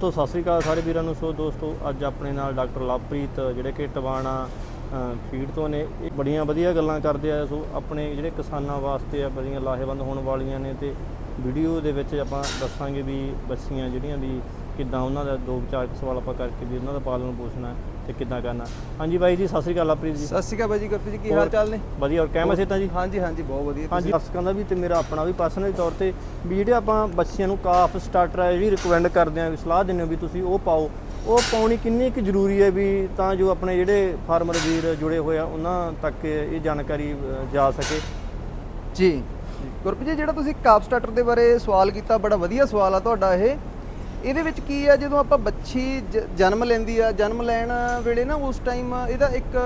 ਸੋ ਸਤਿ ਸ੍ਰੀ ਅਕਾਲ ਸਾਰੇ ਵੀਰਾਂ ਨੂੰ। ਸੋ ਦੋਸਤੋ, ਅੱਜ ਆਪਣੇ ਨਾਲ ਡਾਕਟਰ ਲਵਪ੍ਰੀਤ, ਜਿਹੜੇ ਕਿ ਟਵਾਣਾ ਫੀਡ ਤੋਂ ਨੇ, ਇਹ ਬੜੀਆਂ ਵਧੀਆ ਗੱਲਾਂ ਕਰਦੇ ਆ। ਸੋ ਆਪਣੇ ਜਿਹੜੇ ਕਿਸਾਨਾਂ ਵਾਸਤੇ ਆ, ਬੜੀਆਂ ਲਾਹੇਵੰਦ ਹੋਣ ਵਾਲੀਆਂ ਨੇ ਤੇ ਵੀਡੀਓ ਦੇ ਵਿੱਚ ਆਪਾਂ ਦੱਸਾਂਗੇ ਵੀ ਬੱਸੀਆਂ ਜਿਹੜੀਆਂ ਵੀ ਕਿੱਦਾਂ ਉਹਨਾਂ ਦਾ ਦੋ ਚਾਰ ਕੁ ਸਵਾਲ ਆਪਾਂ ਕਰਕੇ ਵੀ ਉਹਨਾਂ ਦਾ ਪਾਲਣ ਪੋਸ਼ਣ ਹੈ ਤੇ ਕਿੱਦਾਂ ਕਰਨਾ। ਹਾਂਜੀ ਬਾਈ ਜੀ ਸਤਿ ਸ੍ਰੀ ਅਕਾਲ ਲਵਪ੍ਰੀਤ ਜੀ। ਸਤਿ ਸ਼੍ਰੀ ਅਕਾਲ ਬਾਈ ਜੀ ਗੁਰਪ੍ਰੀਤ ਜੀ ਕੀ? ਹਾਲ ਚਾਲ ਨੇ? ਵਧੀਆ ਔਰ ਕਹਿਮਤ ਸੇ ਤਾਂ ਜੀ? ਹਾਂਜੀ ਹਾਂਜੀ ਬਹੁਤ ਵਧੀਆ। ਹਾਂਜੀ। ਦਰਸ਼ਕਾਂ ਦਾ ਵੀ ਤੇ ਮੇਰਾ ਆਪਣਾ ਵੀ ਪਰਸਨਲ ਤੌਰ ਤੇ ਵੀ ਜਿਹੜੇ ਆਪਾਂ ਬੱਚਿਆਂ ਨੂੰ ਕਾਫ ਸਟਾਰਟਰ ਹੈ ਜਿਹੜੀ ਰਿਕਮੈਂਡ ਕਰਦੇ ਆ ਵੀ ਸਲਾਹ ਦਿੰਦੇ ਹੋ ਵੀ ਤੁਸੀਂ ਉਹ ਪਾਓ। ਉਹ ਪਾਉਣੀ ਕਿੰਨੀ ਕੁ ਜ਼ਰੂਰੀ ਹੈ ਵੀ ਤਾਂ ਜੋ ਆਪਣੇ ਜਿਹੜੇ ਫਾਰਮਰ ਵੀਰ ਜੁੜੇ ਹੋਏ ਆ ਉਹਨਾਂ ਤੱਕ ਇਹ ਜਾਣਕਾਰੀ ਜਾ ਸਕੇ? ਜੀ। ਗੁਰਪ੍ਰੀਤ ਜੀ ਜਿਹੜਾ ਤੁਸੀਂ ਕਾਪ ਸਟਾਰਟਰ ਦੇ ਬਾਰੇ ਸਵਾਲ ਕੀਤਾ ਬੜਾ ਵਧੀਆ ਸਵਾਲ ਆ ਤੁਹਾਡਾ ਇਹ। ਇਹਦੇ ਵਿੱਚ ਕੀ ਆ ਜਦੋਂ ਆਪਾਂ ਬੱਚੀ ਜਨਮ ਲੈਂਦੀ ਆ ਜਨਮ ਲੈਣ ਵੇਲੇ ਨਾ ਉਸ ਟਾਈਮ ਇਹਦਾ ਇੱਕ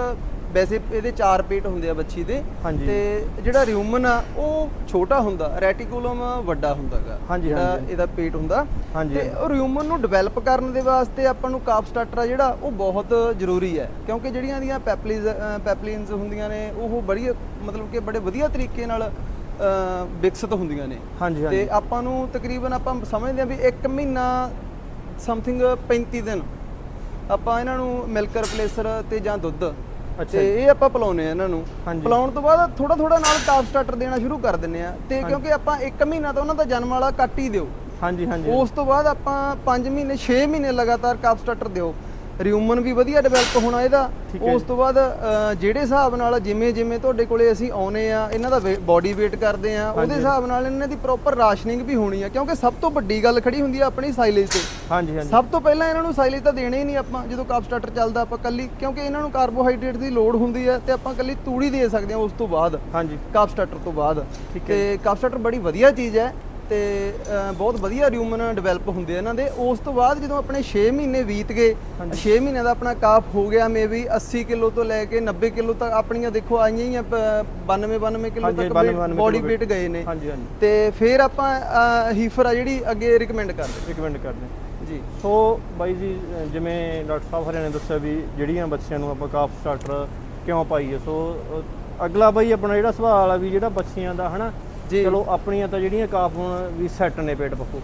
ਵੈਸੇ ਇਹਦੇ ਚਾਰ ਪੇਟ ਹੁੰਦੇ ਆ ਬੱਚੀ ਦੇ। ਤੇ ਜਿਹੜਾ ਰਿਊਮਨ ਆ ਉਹ ਛੋਟਾ ਹੁੰਦਾ ਰੈਟੀਕੂਲਮ ਵੱਡਾ ਹੁੰਦਾਗਾ ਹਾਂਜੀ। ਇਹਦਾ ਪੇਟ ਹੁੰਦਾ। ਤੇ ਉਹ ਰਿਊਮਨ ਨੂੰ ਡਿਵੈਲਪ ਕਰਨ ਦੇ ਵਾਸਤੇ ਆਪਾਂ ਨੂੰ ਕਾਪ ਸਟਾਰਟਰ ਆ ਜਿਹੜਾ ਉਹ ਬਹੁਤ ਜ਼ਰੂਰੀ ਹੈ ਕਿਉਂਕਿ ਜਿਹੜੀਆਂ ਦੀਆਂ ਪੈਪਲੀਜ਼ ਪੈਪਲਿਨਸ ਹੁੰਦੀਆਂ ਨੇ ਉਹ ਬੜੀ ਮਤਲਬ ਕਿ ਬੜੇ ਵਧੀਆ ਤਰੀਕੇ ਨਾਲ ਵਿਕਸਿਤ ਹੁੰਦੀਆਂ ਨੇ। ਹਾਂਜੀ ਤੇ ਆਪਾਂ ਨੂੰ ਤਕਰੀਬਨ ਆਪਾਂ ਸਮਝਦੇ ਆ ਵੀ 1 ਮਹੀਨਾ ਸਮਥਿੰਗ 35 ਦਿਨ ਆਪਾਂ ਇਹਨਾਂ ਨੂੰ ਮਿਲਕ ਰਿਪਲੇਸਰ ਤੇ ਜਾਂ ਦੁੱਧ ਅੱਛਾ ਤੇ। ਇਹ ਆਪਾਂ ਪਿਲਾਉਨੇ ਆ ਇਹਨਾਂ ਨੂੰ। ਹਾਂਜੀ। ਪਿਲਾਉਣ ਤੋਂ ਬਾਅਦ ਥੋੜਾ ਥੋੜਾ ਨਾਲ ਕਾਪ ਸਟਾਰਟਰ ਦੇਣਾ ਸ਼ੁਰੂ ਕਰ ਦਿੰਨੇ ਆ ਤੇ ਕਿਉਂਕਿ ਆਪਾਂ 1 ਮਹੀਨਾ ਤਾਂ ਉਹਨਾਂ ਦਾ ਜਨਮ ਵਾਲਾ ਕੱਟ ਹੀ ਦਿਓ। ਹਾਂਜੀ ਹਾਂਜੀ। ਉਸ ਤੋਂ ਬਾਅਦ ਆਪਾਂ 5 ਮਹੀਨੇ 6 ਮਹੀਨੇ ਲਗਾਤਾਰ ਕਾਪ ਸਟਾਰਟਰ ਦਿਓ। ਰਿਊਮਨ ਵੀ ਵਧੀਆ ਡਿਵੈਲਪ ਹੋਣਾ ਇਹਦਾ। ਉਸ ਤੋਂ ਬਾਅਦ ਜਿਹੜੇ ਹਿਸਾਬ ਨਾਲ ਜਿਵੇਂ ਜਿਵੇਂ ਤੁਹਾਡੇ ਕੋਲੇ ਅਸੀਂ ਆਉਨੇ ਆ ਇਹਨਾਂ ਦਾ ਬਾਡੀ weight ਕਰਦੇ ਆ ਉਹਦੇ ਹਿਸਾਬ ਨਾਲ ਇਹਨਾਂ ਦੀ ਪ੍ਰੋਪਰ ਰਾਸ਼ਨਿੰਗ ਵੀ ਹੋਣੀ ਆ ਕਿਉਂਕਿ ਸਭ ਤੋਂ ਵੱਡੀ ਗੱਲ ਖੜੀ ਹੁੰਦੀ ਆ ਆਪਣੀ ਸਾਈਲੇਜ ਤੇ। ਹਾਂਜੀ ਹਾਂਜੀ। ਸਭ ਤੋਂ ਪਹਿਲਾਂ ਇਹਨਾਂ ਨੂੰ ਸਾਈਲੇਜ ਤਾਂ ਦੇਣੇ ਹੀ ਨਹੀਂ ਆਪਾਂ ਜਦੋਂ ਕਾਪ ਸਟਾਰਟਰ ਚੱਲਦਾ ਆਪਾਂ ਕੱਲੀ ਕਿਉਂਕਿ ਇਹਨਾਂ ਨੂੰ ਕਾਰਬੋਹਾਈਡਰੇਟ ਦੀ ਲੋੜ ਹੁੰਦੀ ਹੈ ਤੇ ਆਪਾਂ ਕੱਲੀ ਤੂੜੀ ਦੇ ਸਕਦੇ ਹਾਂ ਉਸ ਤੋਂ ਬਾਅਦ ਹਾਂਜੀ। ਕਾਪ ਸਟਾਰਟਰ ਤੋਂ ਬਾਅਦ। ਤੇ ਕਾਪ ਸਟਾਰਟਰ ਬੜੀ ਵਧੀਆ ਚੀਜ਼ ਹੈ ਤੇ ਬਹੁਤ ਵਧੀਆ ਰਿਊਮਨ ਡਿਵੈਲਪ ਹੁੰਦੇ ਇਹਨਾਂ ਦੇ। ਉਸ ਤੋਂ ਬਾਅਦ ਜਦੋਂ ਆਪਣੇ 6 ਮਹੀਨੇ ਬੀਤ ਗਏ 6 ਮਹੀਨਿਆਂ ਦਾ ਆਪਣਾ ਕਾਪ ਹੋ ਗਿਆ ਮੇਬੀ 80 ਕਿਲੋ ਤੋਂ ਲੈ ਕੇ 90 ਕਿਲੋ ਤੱਕ ਆਪਣੀਆਂ ਦੇਖੋ ਆਈਆਂ ਹੀ ਆ 92 92 ਕਿਲੋ ਤੱਕ 92 ਕਿਲੋ ਬੋਡੀ weight ਗਏ ਨੇ। ਤੇ ਫਿਰ ਆਪਾਂ ਹੀਫਰ ਆ ਜਿਹੜੀ ਅੱਗੇ ਰਿਕਮੈਂਡ ਕਰਦੇ। ਰਿਕਮੈਂਡ ਕਰਦੇ। ਜੀ। ਸੋ ਬਾਈ ਜੀ ਜਿਵੇਂ ਡਾਕਟਰ ਸਾਹਿਬ ਹਰਿਆਣੇ ਨੇ ਦੱਸਿਆ ਵੀ ਜਿਹੜੀਆਂ ਬੱਚਿਆਂ ਨੂੰ ਆਪਾਂ ਕਾਫ ਸਟਾਰਟਰ ਕਿਉਂ ਪਾਈਏ ਸੋ ਅਗਲਾ ਬਾਈ ਆਪਣਾ ਜਿਹੜਾ ਸਵਾਲ ਆ ਵੀ ਜਿਹੜਾ ਬੱਚਿਆਂ ਦਾ ਹਨਾ। ਚਲੋ ਆਪਣੀਆਂ ਤਾਂ ਜਿਹੜੀਆਂ ਕਾਫ ਹੁਣ ਵੀ ਸੈੱਟ ਨੇ ਪੇਟ ਪੱਖੋਂ।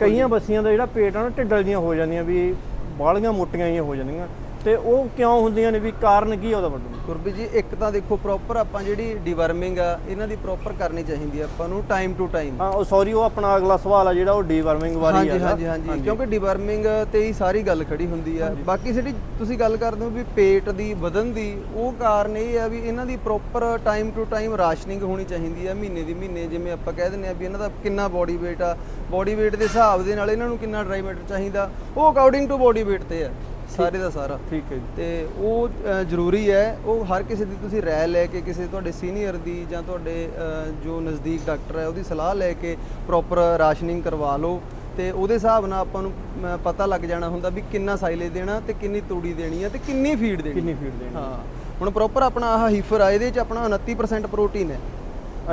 ਕਈਆਂ ਬੱਚਿਆਂ ਦਾ ਜਿਹੜਾ ਪੇਟ ਆ ਨਾ ਢਿੱਡਲ ਜੀਆਂ ਹੋ ਜਾਂਦੀਆਂ ਵੀ ਬਾਲੀਆਂ ਮੋਟੀਆਂ ਜੀਆਂ ਹੋ ਜਾਂਦੀਆਂ। ਤੇ ਉਹ ਕਿਉਂ ਹੁੰਦੀਆਂ ਨੇ? ਵੀ ਕਾਰਨ ਕੀ ਆ ਉਹਦਾ ਵੱਡਾ ਗੁਰਬੀ ਜੀ ਇੱਕ ਤਾਂ ਦੇਖੋ ਪ੍ਰੋਪਰ ਆਪਾਂ ਜਿਹੜੀ ਡੀਵਰਮਿੰਗ ਆ ਇਹਨਾਂ ਦੀ ਪ੍ਰੋਪਰ ਕਰਨੀ ਚਾਹੀਦੀ ਆ ਆਪਾਂ ਨੂੰ ਟਾਈਮ ਟੂ ਟਾਈਮ ਹਾਂ ਉਹ ਸੌਰੀ ਉਹ ਆਪਣਾ ਅਗਲਾ ਸਵਾਲ ਆ ਜਿਹੜਾ ਉਹ ਡੀਵਰਮਿੰਗ ਵਾਲੀ ਹਾਂਜੀ ਆ ਹਾਂਜੀ ਹਾਂਜੀ ਕਿਉਂਕਿ ਡੀਵਰਮਿੰਗ ਤੇ ਹੀ ਸਾਰੀ ਗੱਲ ਖੜੀ ਹੁੰਦੀ ਆ। ਬਾਕੀ ਜਿਹੜੀ ਤੁਸੀਂ ਗੱਲ ਕਰਦੇ ਹੋ ਵੀ ਪੇਟ ਦੀ ਵਧਨ ਦੀ ਉਹ ਕਾਰਨ ਇਹ ਆ ਵੀ ਇਹਨਾਂ ਦੀ proper time to time rationing ਹੋਣੀ ਚਾਹੀਦੀ ਆ ਮਹੀਨੇ ਦੀ ਮਹੀਨੇ ਜਿਵੇਂ ਆਪਾਂ ਕਹਿ ਦਿੰਦੇ ਆ ਵੀ ਇਹਨਾਂ ਦਾ ਕਿੰਨਾ ਬੋਡੀ weight ਆ। ਬੋਡੀ weight ਦੇ ਹਿਸਾਬ ਦੇ ਨਾਲ ਇਹਨਾਂ ਨੂੰ ਕਿੰਨਾ ਡਰਾਈ ਮੈਟਰ ਚਾਹੀਦਾ। ਉਹ ਅਕੋਰਡਿੰਗ ਟੂ ਬੋਡੀ weight ਤੇ ਆ। ਸਾਰੇ ਦਾ ਸਾਰਾ। ਠੀਕ ਹੈ ਜੀ। ਤੇ ਉਹ ਅ, ਜ਼ਰੂਰੀ ਹੈ ਉਹ ਹਰ ਕਿਸੇ ਦੀ ਤੁਸੀਂ ਰਾਏ ਲੈ ਕੇ ਕਿਸੇ ਤੁਹਾਡੇ ਸੀਨੀਅਰ ਦੀ ਜਾਂ ਤੁਹਾਡੇ ਅ, ਜੋ ਨਜ਼ਦੀਕ ਡਾਕਟਰ ਹੈ ਉਹਦੀ ਸਲਾਹ ਲੈ ਕੇ ਪ੍ਰੋਪਰ ਰਾਸ਼ਨਿੰਗ ਕਰਵਾ ਲਓ। ਤੇ ਉਹਦੇ ਹਿਸਾਬ ਨਾਲ ਆਪਾਂ ਨੂੰ ਅ, ਪਤਾ ਲੱਗ ਜਾਣਾ ਹੁੰਦਾ ਵੀ ਕਿੰਨਾ ਸਾਈਲੇਜ ਦੇਣਾ ਤੇ ਕਿੰਨੀ ਤੂੜੀ ਦੇਣੀ ਹੈ ਤੇ ਕਿੰਨੀ ਫੀਡ ਦੇਣੀ ਕਿੰਨੀ ਫੀਡ ਦੇਣੀ ਹਾਂ। ਹੁਣ ਪ੍ਰੋਪਰ ਆਪਣਾ ਆਹ ਹੀਫਰ ਆ ਇਹਦੇ ਚ ਆਪਣਾ 29% ਪ੍ਰੋਟੀਨ ਹੈ।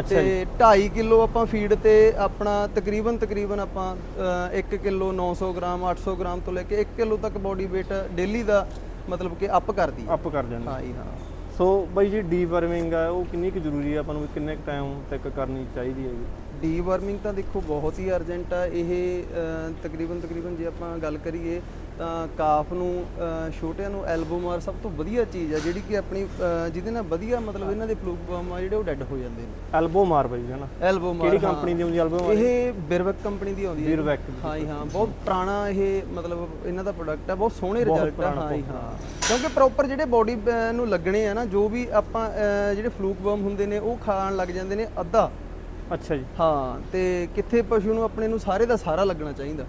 ਤੇ 2.5 ਕਿਲੋ ਆਪਾਂ ਫੀਡ ਤੇ ਆਪਣਾ ਤਕਰੀਬਨ ਤਕਰੀਬਨ ਆਪਾਂ 1 ਕਿਲੋ 900 ਗ੍ਰਾਮ 800 ਗ੍ਰਾਮ ਤੋਂ ਲੈ ਕੇ 1 ਕਿਲੋ ਤੱਕ ਬੋਡੀ weight ਡੇਲੀ ਦਾ ਮਤਲਬ ਕਿ ਅਪ ਕਰਦੀ ਹੈ ਅਪ ਕਰ ਜਾਂਦੇ। ਹਾਂ ਜੀ ਹਾਂ। ਸੋ ਬਾਈ ਜੀ ਡੀਵਰਮਿੰਗ ਆ ਉਹ ਕਿੰਨੀ ਕੁ ਜ਼ਰੂਰੀ ਆ? ਆਪਾਂ ਨੂੰ ਕਿੰਨੇ ਟਾਈਮ ਤੱਕ ਕਰਨੀ ਚਾਹੀਦੀ ਹੈ ਜੀ ਡੀਵਰਮਿੰਗ ਤਾਂ ਦੇਖੋ ਬਹੁਤ ਹੀ ਅਰਜੈਂਟ ਆ ਇਹ ਤਕਰੀਬਨ ਤਕਰੀਬਨ ਜੇ ਆਪਾਂ ਗੱਲ ਕਰੀਏ ਤਾਂ ਕਾਫ ਨੂੰ ਛੋਟਿਆਂ ਨੂੰ ਐਲਬੋ ਮਾਰ ਸਭ ਤੋਂ ਵਧੀਆ ਚੀਜ਼ ਆ ਜਿਹੜੀ ਕਿ ਆਪਣੀ ਜਿਹਦੇ ਨਾਲ ਵਧੀਆ ਮਤਲਬ ਇਹਨਾਂ ਦੇ ਫਲੂਕ ਬਮ ਆ ਜਿਹੜੇ ਉਹ ਡੈੱਡ ਹੋ ਜਾਂਦੇ ਨੇ ਐਲਬੋ ਮਾਰ ਬਾਈ ਹਨਾ ਐਲਬੋ ਮਾਰ ਕਿਹੜੀ। ਕੰਪਨੀ ਦੀ ਹੁੰਦੀ ਐਲਬੋ ਮਾਰ ਇਹ ਬਿਰਵਕ ਕੰਪਨੀ ਦੀ ਆਉਂਦੀ ਹੈ। ਬਿਰਵੈਕ। ਹਾਂ ਜੀ ਹਾਂ ਬਹੁਤ ਪੁਰਾਣਾ ਇਹ ਮਤਲਬ ਇਹਨਾਂ ਦਾ ਪ੍ਰੋਡਕਟ ਹੈ ਬਹੁਤ ਸੋਹਣੇ ਰਿਜ਼ਲਟ ਆ ਹਾਂ ਜੀ ਹਾਂ ਕਿਉਂਕਿ ਪ੍ਰੋਪਰ ਜਿਹੜੇ ਬੋਡੀ ਨੂੰ ਲੱਗਣੇ ਆ ਨਾ ਜੋ ਵੀ ਆਪਾਂ ਜਿਹੜੇ ਫਲੂਕ ਬਮ ਹੁੰਦੇ ਨੇ ਉਹ ਖਾਣ ਲੱਗ ਜਾਂਦੇ ਨੇ ਅੱਧਾ ਅੱਛਾ ਜੀ। ਹਾਂ ਤੇ ਕਿੱਥੇ ਪਸ਼ੂ ਨੂੰ ਆਪਣੇ ਨੂੰ ਸਾਰੇ ਦਾ ਸਾਰਾ ਲੱਗਣਾ ਚਾਹੀਦਾ।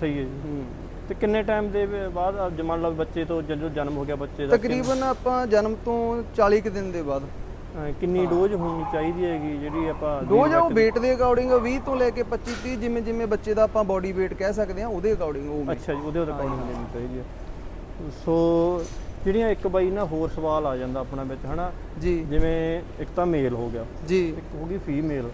ਸਹੀ ਹੈ ਜੀ। ਹੂੰ। ਤੇ ਕਿੰਨੇ ਟਾਈਮ ਦੇ ਬਾਅਦ ਆ ਮੰਨ ਲਓ ਬੱਚੇ ਤੋਂ ਜਦੋਂ ਜਨਮ ਹੋ ਗਿਆ ਬੱਚੇ ਦਾ ਤਕਰੀਬਨ ਆਪਾਂ ਜਨਮ ਤੋਂ 40 ਕੁ ਦਿਨ ਦੇ ਬਾਅਦ। ਅਹ ਕਿੰਨੀ ਡੋਜ਼ ਹੋਣੀ ਚਾਹੀਦੀ ਹੈਗੀ ਜਿਹੜੀ ਆਪਾਂ ਡੋਜ਼ ਉਹ weight ਦੇ ਅਕੋਰਡਿੰਗ 20 ਤੋਂ ਲੈ ਕੇ 25 30 ਜਿਵੇਂ ਜਿਵੇਂ ਬੱਚੇ ਦਾ ਆਪਾਂ ਬੋਡੀ weight ਕਹਿ ਸਕਦੇ ਹਾਂ ਉਹਦੇ ਅਕੋਰਡਿੰਗ ਉਹ ਅੱਛਾ ਜੀ ਉਹਦੇ ਅਕੋਰਡਿੰਗ ਦੇਣੀ ਚਾਹੀਦੀ ਹੈ ਸੋ ਜਿਹੜੀਆਂ ਇੱਕ ਬਾਈ ਨਾ ਹੋਰ ਸਵਾਲ ਆ ਜਾਂਦਾ ਆਪਣਾ ਵਿੱਚ ਹਨਾ? ਜੀ। ਜਿਵੇਂ ਇੱਕ ਤਾਂ ਮੇਲ ਹੋ ਗਿਆ ਜੀ। ਇੱਕ ਹੋ ਗਈ ਫੀਮੇਲ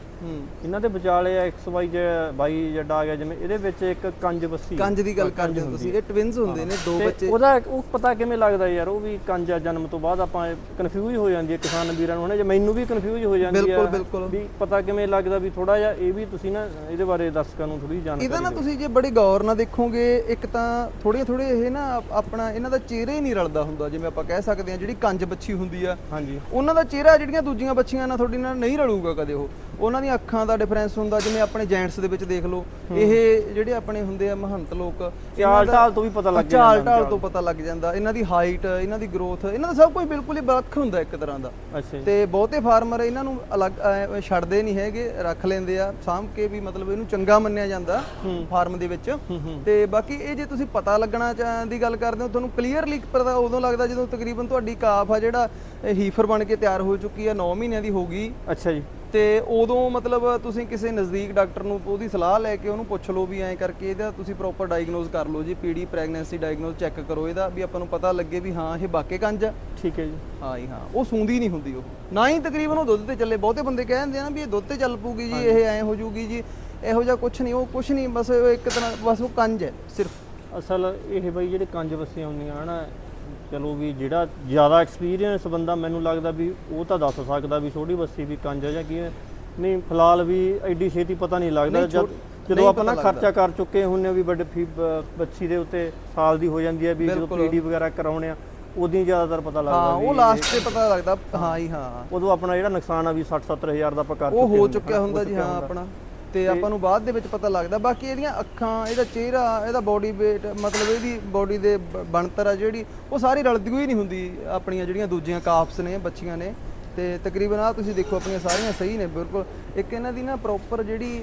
ਇਹਨਾਂ ਦੇ ਵਿਚਾਲੇ XY ਜੇ 22 ਜੱਡਾ ਆ ਗਿਆ ਜਿਵੇਂ ਇਹਦੇ ਵਿੱਚ ਇੱਕ ਕੰਜ ਬੱਸੀ। ਕੰਜ ਦੀ ਗੱਲ ਕਰਦੇ ਹੋ ਤੁਸੀਂ। ਇਹ ਟਵਿਨਸ ਹੁੰਦੇ ਨੇ ਦੋ ਬੱਚੇ। ਉਹਦਾ ਉਹ ਪਤਾ ਕਿਵੇਂ ਲੱਗਦਾ ਯਾਰ ਉਹ ਵੀ ਕੰਜ ਆ ਜਨਮ ਤੋਂ ਬਾਅਦ ਆਪਾਂ ਕਨਫਿਊਜ਼ ਹੋ ਜਾਂਦੀ ਹੈ ਕਿਸਾਨ ਵੀਰਾਂ ਨੂੰ ਹਨਾ? ਜੇ ਮੈਨੂੰ ਵੀ ਕਨਫਿਊਜ਼ ਹੋ ਜਾਂਦੀ ਬਿਲਕੁਲ, ਹੈ ਬਿਲਕੁਲ। ਵੀ ਪਤਾ ਕਿਵੇਂ ਲੱਗਦਾ ਵੀ ਥੋੜਾ ਜਿਹਾ ਇਹ ਵੀ ਤੁਸੀਂ ਨਾ ਇਹਦੇ ਬਾਰੇ ਦਰਸ਼ਕਾਂ ਨੂੰ ਥੋੜੀ ਜਾਣਕਾਰੀ ਇਹਦਾ ਨਾ ਤੁਸੀਂ ਜੇ ਬੜੀ ਗੌਰ ਨਾਲ ਦੇਖੋਗੇ ਇੱਕ ਤਾਂ ਥੋੜੀਆਂ ਥੋੜੇ ਇਹ ਨਾ ਆਪ- ਆਪਣਾ ਇਹਨਾਂ ਦਾ ਚਿਹਰਾ ਹੀ ਨਹੀਂ ਰਲਦਾ ਹੁੰਦਾ ਜਿਵੇਂ ਆਪਾਂ ਕਹਿ ਸਕਦੇ ਹਾਂ ਜਿਹੜੀ ਕੰਜ ਬੱਚੀ ਹੁੰਦੀ ਆ। ਹਾਂਜੀ। ਉਹਨਾਂ ਦਾ ਚਿਹਰਾ ਜਿਹੜੀਆਂ ਦੂਜੀਆਂ ਬੱਚੀਆਂ ਨਾਲ ਤੁਹਾਡੀ ਨਾਲ ਨਹੀਂ ਰਲੂਗਾ ਕਦੇ ਉਹ। ਉਹਨਾਂ ਦੀਆਂ ਅੱਖਾਂ ਦਾ ਡਿਫਰੈਂਸ ਹੁੰਦਾ ਜਿਵੇਂ ਆਪਣੇ ਜੈਂਟਸ ਦੇ ਵਿੱਚ ਦੇਖ ਲਓ ਇਹ ਜਿਹੜੇ ਆਪਣੇ ਹੁੰਦੇ ਆ ਮਹੰਤ ਲੋਕ ਚਾਲ ਢਾਲ ਤੋਂ ਵੀ ਪਤਾ ਲੱਗ ਚਾਲ ਜਾਂਦਾ ਢਾਲ ਤੋਂ ਪਤਾ ਲੱਗ ਜਾਂਦਾ। ਇਹਨਾਂ ਦੀ ਹਾਈਟ ਇਹਨਾਂ ਦੀ ਗਰੋਥ ਇਹਨਾਂ ਦਾ ਸਭ ਕੁਝ ਬਿਲਕੁਲ ਹੀ ਵੱਖ ਹੁੰਦਾ ਇੱਕ ਤਰ੍ਹਾਂ ਦਾ। ਤੇ ਬਹੁਤੇ ਫਾਰਮਰ ਇਹਨਾਂ ਨੂੰ ਅਲੱਗ ਛੱਡਦੇ ਨਹੀਂ ਹੈਗੇ ਰੱਖ ਲੈਂਦੇ ਆ। ਸਾਂਭ ਕੇ ਵੀ ਮਤਲਬ ਇਹਨੂੰ ਚੰਗਾ ਮੰਨਿਆ ਜਾਂਦਾ ਫਾਰਮ ਦੇ ਵਿੱਚ। ਤੇ ਬਾਕੀ ਇਹ ਜੇ ਤੁਸੀਂ ਪਤਾ ਲੱਗਣਾ ਦੀ ਗੱਲ ਕਰਦੇ ਹੋ ਤੁਹਾਨੂੰ ਕਲੀਅਰਲੀ ਪਤਾ ਉਦੋਂ ਲੱਗਦਾ ਜਦੋਂ ਤਕਰੀਬਨ ਤੁਹਾਡੀ ਕਾਫ ਆ ਜਿਹੜਾ ਹੀਫਰ ਬਣ ਕੇ ਤਿਆਰ ਹੋ ਚੁੱਕੀ ਆ 9 ਮਹੀਨਿਆਂ ਦੀ ਹੋ ਗਈ। ਅੱਛਾ ਜੀ। ਤੇ ਉਦੋਂ ਮਤਲਬ ਤੁਸੀਂ ਕਿਸੇ ਨਜ਼ਦੀਕ ਡਾਕਟਰ ਨੂੰ ਉਹਦੀ ਸਲਾਹ ਲੈ ਕੇ ਉਹਨੂੰ ਪੁੱਛ ਲਓ ਵੀ ਐਂ ਕਰਕੇ ਇਹਦਾ ਤੁਸੀਂ ਪ੍ਰੋਪਰ ਡਾਇਗਨੋਸ ਕਰ ਲਓ ਜੀ ਪੀਡੀ ਪ੍ਰੈਗਨੈਂਸੀ ਡਾਇਗਨੋਸ ਚੈੱਕ ਕਰੋ ਇਹਦਾ ਵੀ ਆਪਾਂ ਨੂੰ ਪਤਾ ਲੱਗੇ ਵੀ ਹਾਂ ਇਹ ਵਾਕੇ ਕੰਜ ਆ। ਠੀਕ ਹੈ ਜੀ। ਹਾਂ ਜੀ ਹਾਂ। ਉਹ ਸੂੰਦੀ ਨਹੀਂ ਹੁੰਦੀ ਉਹ। ਨਾ ਹੀ ਤਕਰੀਬਨ ਉਹ ਦੁੱਧ ਤੇ ਚੱਲੇ। ਬਹੁਤੇ ਬੰਦੇ ਕਹਿ ਦਿੰਦੇ ਆ ਨਾ ਵੀ ਇਹ ਦੁੱਧ ਤੇ ਚੱਲ ਪੂਗੀ ਜੀ ਇਹ ਐਂ ਹੋ ਜੂਗੀ ਜੀ ਇਹੋ ਜਿਹਾ ਕੁਝ ਨਹੀਂ ਉਹ ਕੁਝ ਨਹੀਂ ਬਸ ਉਹ ਇੱਕ ਤਰ੍ਹਾਂ ਬਸ ਉਹ ਕੰਜ ਹੈ ਸਿਰਫ। ਅਸਲ ਇਹ ਬਈ ਜਿਹੜੇ ਕੰਜ ਬੱਸੀਆਂ ਹੁੰਦੀਆਂ ਹਨਾ ਚਲੋ ਵੀ ਜਿਹੜਾ ਜ਼ਿਆਦਾ ਐਕਸਪੀਰੀਅੰਸ ਬੰਦਾ ਮੈਨੂੰ ਲੱਗਦਾ ਵੀ ਉਹ ਤਾਂ ਦੱਸ ਸਕਦਾ ਵੀ ਛੋਟੀ ਬੱਸੀ ਵੀ ਕੰਜ ਜਾਂ ਕੀ ਹੈ ਨਹੀਂ ਫਿਲਹਾਲ ਵੀ ਐਡੀ ਛੇਤੀ ਪਤਾ ਨਹੀਂ ਲੱਗਦਾ। ਨਹੀਂ, ਜਦ ਛੋਟ- ਜਦੋਂ ਨਹੀਂ ਆਪਾਂ ਨਾ ਪਤਾ ਖਰਚਾ ਕਰ ਚੁੱਕੇ ਹੁੰਨੇ ਆ ਵੀ ਵੱਡੇ ਫੀ ਬ- ਬੱਚੀ ਦੇ ਉੱਤੇ ਸਾਲ ਦੀ ਹੋ ਜਾਂਦੀ ਹੈ ਵੀ ਜਦੋਂ ਬਿਲਕੁਲ। ਪੀਡੀ ਵਗੈਰਾ ਕਰਾਉਣੇ ਆ ਉਦੋਂ ਹੀ ਜ਼ਿਆਦਾਤਰ ਪਤਾ ਲੱਗਦਾ ਹਾਂ ਵੀ ਉਹ ਲਾਸਟ ਤੇ ਪਤਾ ਲੱਗਦਾ। ਹਾਂ ਜੀ ਹਾਂ। ਉਦੋਂ ਆਪਣਾ ਜਿਹੜਾ ਨੁਕਸਾਨ ਆ ਵੀ 60 70000 ਦਾ ਆਪਾਂ ਕਰ ਉਹ ਚੁੱਕੇ ਹੋ ਹੁੰਦੇ ਚੁੱਕਿਆ ਹਾਂ, ਹੁੰਦਾ ਹੋ ਜੀ ਹਾਂ। ਆਪਣਾ। ਤੇ ਆਪਾਂ ਨੂੰ ਬਾਅਦ ਦੇ ਵਿੱਚ ਪਤਾ ਲੱਗਦਾ। ਬਾਕੀ ਇਹਦੀਆਂ ਅੱਖਾਂ ਇਹਦਾ ਚਿਹਰਾ ਇਹਦਾ ਬੋਡੀ weight ਮਤਲਬ ਇਹਦੀ ਬੋਡੀ ਦੇ ਬਣਤਰ ਆ ਜਿਹੜੀ ਉਹ ਸਾਰੀ ਰਲਦੀ ਹੋਈ ਨਹੀਂ ਹੁੰਦੀ ਆਪਣੀਆਂ ਜਿਹੜੀਆਂ ਦੂਜੀਆਂ ਕਾਫਸ ਨੇ ਬੱਚੀਆਂ ਨੇ। ਤੇ ਤਕਰੀਬਨ ਆ ਤੁਸੀਂ ਦੇਖੋ ਆਪਣੀਆਂ ਸਾਰੀਆਂ ਸਹੀ ਨੇ ਬਿਲਕੁਲ। ਇੱਕ ਇਹਨਾਂ ਦੀ ਨਾ ਪ੍ਰੋਪਰ ਜਿਹੜੀ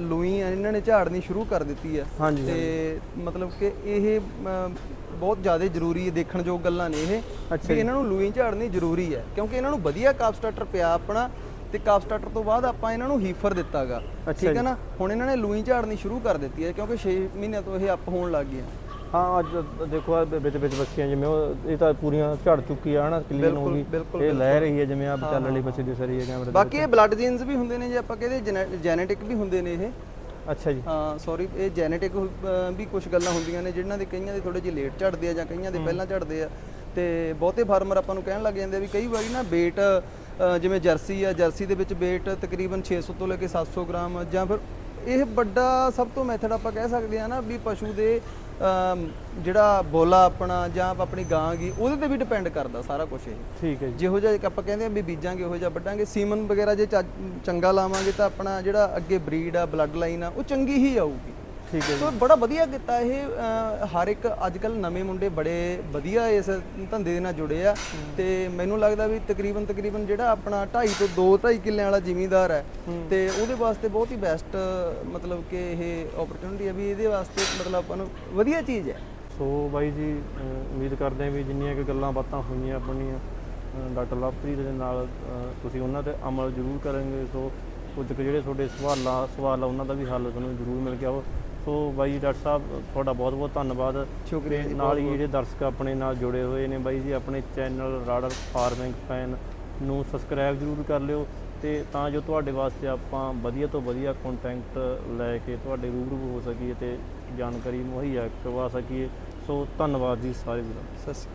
ਲੂਈ ਆ ਇਹਨਾਂ ਨੇ ਝਾੜਨੀ ਸ਼ੁਰੂ ਕਰ ਦਿੱਤੀ ਆ। ਤੇ ਮਤਲਬ ਕਿ ਇਹ ਬਹੁਤ ਜ਼ਿਆਦਾ ਜ਼ਰੂਰੀ ਹੈ ਦੇਖਣ ਯੋਗ ਗੱਲਾਂ ਨੇ ਇਹ ਅੱਛਾ ਵੀ ਇਹਨਾਂ ਨੂੰ ਲੂਈ ਝਾੜਨੀ ਜ਼ਰੂਰੀ ਹੈ ਕਿਉਂਕਿ ਇਹਨਾਂ ਨੂੰ ਵਧੀਆ ਕਾਫ ਸਟਾਰਟਰ ਪਿਆ ਆਪਣਾ ਤੇ ਕਾਫ ਸਟਾਰਟਰ ਤੋਂ ਬਾਅਦ ਆਪਾਂ ਇਹਨਾਂ ਨੂੰ ਹੀਫਰ ਦਿੱਤਾਗਾ। ਠੀਕ ਹੈ। ਨਾ? ਹੁਣ ਇਹਨਾਂ ਨੇ ਲੂਈ ਝਾੜਨੀ ਸ਼ੁਰੂ ਕਰ ਦਿੱਤੀ ਹੈ ਕਿਉਂਕਿ 6 ਮਹੀਨਿਆਂ ਤੋਂ ਇਹ ਅਪ ਹੋਣ ਲੱਗ ਗਈਆਂ। ਹਾਂ ਅੱਜ ਦੇਖੋ ਆ ਵਿੱਚ ਵਿੱਚ ਬੱਚੀਆਂ ਜਿਵੇਂ ਉਹ ਇਹ ਤਾਂ ਪੂਰੀਆਂ ਝੜ ਚੁੱਕੀ ਆ ਹਨਾ? ਕਲੀਨ ਹੋ ਗਈ। ਇਹ ਲੈ ਰਹੀ ਹੈ ਜਿਵੇਂ ਆ ਚੱਲ ਵਾਲੀ ਬੱਚੀ ਦੀ ਸਰੀ ਹੈ ਕੈਮਰੇ ਬਾਕੀ ਇਹ ਬਲੱਡ ਜੀਨਸ ਵੀ ਹੁੰਦੇ ਨੇ ਜੇ ਆਪਾਂ ਕਹਿੰਦੇ ਜੈਨੇਟਿਕ ਵੀ ਹੁੰਦੇ ਨੇ ਇਹ। ਅੱਛਾ ਜੀ। ਹਾਂ ਸੌਰੀ ਇਹ ਜੈਨੇਟਿਕ ਵੀ ਕੁਝ ਗੱਲਾਂ ਹੁੰਦੀਆਂ ਨੇ ਜਿਨ੍ਹਾਂ ਦੇ ਕਈਆਂ ਦੇ ਥੋੜੇ ਜਿਹੇ ਲੇਟ ਝੜਦੇ ਆ ਜਾਂ ਕਈਆਂ ਦੇ ਪਹਿਲਾਂ ਝੜਦੇ ਆ। ਤੇ ਬਹੁਤੇ ਫਾਰਮਰ ਆਪਾਂ ਨੂੰ ਕਹਿਣ ਲੱਗ ਜਾਂਦੇ ਆ ਵੀ ਕਈ ਵਾਰੀ ਨਾ ਅ, ਜਿਵੇਂ ਜਰਸੀ ਆ ਜਰਸੀ ਦੇ ਵਿੱਚ weight ਤਕਰੀਬਨ 600 ਤੋਂ ਲੈ ਕੇ 700 ਗ੍ਰਾਮ ਜਾਂ ਫਿਰ ਇਹ ਵੱਡਾ ਸਭ ਤੋਂ ਮੈਥਡ ਆਪਾਂ ਕਹਿ ਸਕਦੇ ਆ ਨਾ ਵੀ ਪਸ਼ੂ ਦੇ ਜਿਹੜਾ ਬੋਲਾ ਆਪਣਾ ਜਾਂ ਆਪਣੀ ਗਾਂ ਗੀ ਉਹਦੇ ਤੇ ਵੀ ਡਿਪੈਂਡ ਕਰਦਾ ਸਾਰਾ ਕੁਝ ਇਹ। ਠੀਕ ਹੈ ਜੀ। ਜਿਹੋ ਜਿਹਾ ਆਪਾਂ ਕਹਿੰਦੇ ਆ ਵੀ ਬੀਜਾਂਗੇ ਉਹੋ ਜਿਹਾ ਵੱਢਾਂਗੇ। ਸੀਮਨ ਵਗੈਰਾ ਜੇ ਚੰਗਾ ਲਾਵਾਂਗੇ ਤਾਂ ਆਪਣਾ ਜਿਹੜਾ ਅੱਗੇ ਬਰੀਡ ਆ ਬਲੱਡ ਲਾਈਨ ਆ ਉਹ ਚੰਗੀ ਹੀ ਆਊਗੀ। ਠੀਕ ਹੈ ਸੋ ਬੜਾ ਵਧੀਆ ਕੀਤਾ ਇਹ ਹਰ ਇੱਕ ਅੱਜ ਕੱਲ ਨਵੇਂ ਮੁੰਡੇ ਬੜੇ ਵਧੀਆ ਇਸ ਧੰਦੇ ਦੇ ਨਾਲ ਜੁੜੇ ਆ ਤੇ ਮੈਨੂੰ ਲੱਗਦਾ ਵੀ ਤਕਰੀਬਨ ਤਕਰੀਬਨ ਜਿਹੜਾ ਆਪਣਾ 2.5 ਤੋਂ 2.5 ਕਿੱਲਿਆਂ ਵਾਲਾ ਜ਼ਿਮੀਂਦਾਰ ਹੈ ਤੇ ਉਹਦੇ ਵਾਸਤੇ ਬਹੁਤ ਹੀ ਬੈਸਟ ਮਤਲਬ ਕਿ ਇਹ ਓਪਰਚੁਨਿਟੀ ਹੈ ਵੀ ਇਹਦੇ ਵਾਸਤੇ ਮਤਲਬ ਆਪਾਂ ਨੂੰ ਵਧੀਆ ਚੀਜ਼ ਹੈ। ਸੋ ਬਾਈ ਜੀ ਉਮੀਦ ਕਰਦੇ ਹਾਂ ਵੀ ਜਿੰਨੀਆਂ ਕਿ ਗੱਲਾਂ ਬਾਤਾਂ ਹੋਈਆਂ ਆਪਣੀਆਂ ਡਾਕਟਰ ਲਵਪ੍ਰੀਤ ਦੇ ਨਾਲ ਤੁਸੀਂ ਉਹਨਾਂ ਤੇ ਅਮਲ ਜ਼ਰੂਰ ਕਰਨਗੇ ਸੋ ਕੁਝ ਜਿਹੜੇ ਤੁਹਾਡੇ ਸਵਾਲਾਂ ਸਵਾਲ ਆ ਉਹਨਾਂ ਦਾ ਵੀ ਹੱਲ ਤੁਹਾਨੂੰ ਜ਼ਰੂਰ ਮਿਲ ਗਿਆ ਹੋ ਸੋ ਬਾਈ ਡਾਕਟਰ ਸਾਹਿਬ ਤੁਹਾਡਾ ਬਹੁਤ ਬਹੁਤ ਧੰਨਵਾਦ। ਸ਼ੁਕਰੀਆ ਜੀ ਨਾਲ ਹੀ ਜਿਹੜੇ ਦਰਸ਼ਕ ਆਪਣੇ ਨਾਲ ਜੁੜੇ ਹੋਏ ਨੇ ਬਾਈ ਜੀ ਆਪਣੇ ਚੈਨਲ ਰਾਡਰ ਫਾਰਮਿੰਗ ਫੈਨ ਨੂੰ ਸਬਸਕ੍ਰਾਈਬ ਜ਼ਰੂਰ ਕਰ ਲਿਓ ਤੇ ਤਾਂ ਜੋ ਤੁਹਾਡੇ ਵਾਸਤੇ ਆਪਾਂ ਵਧੀਆ ਤੋਂ ਵਧੀਆ ਕੰਟੈਂਟ ਲੈ ਕੇ ਤੁਹਾਡੇ ਰੂਬਰੂ ਹੋ ਸਕੀਏ ਤੇ ਜਾਣਕਾਰੀ ਮੁਹੱਈਆ ਕਰਵਾ ਸਕੀਏ। ਸੋ ਧੰਨਵਾਦ ਜੀ ਸਾਰੇ ਵੀਰਾਂ ਸਤਿ ਸ਼੍ਰੀ ਅਕਾਲ।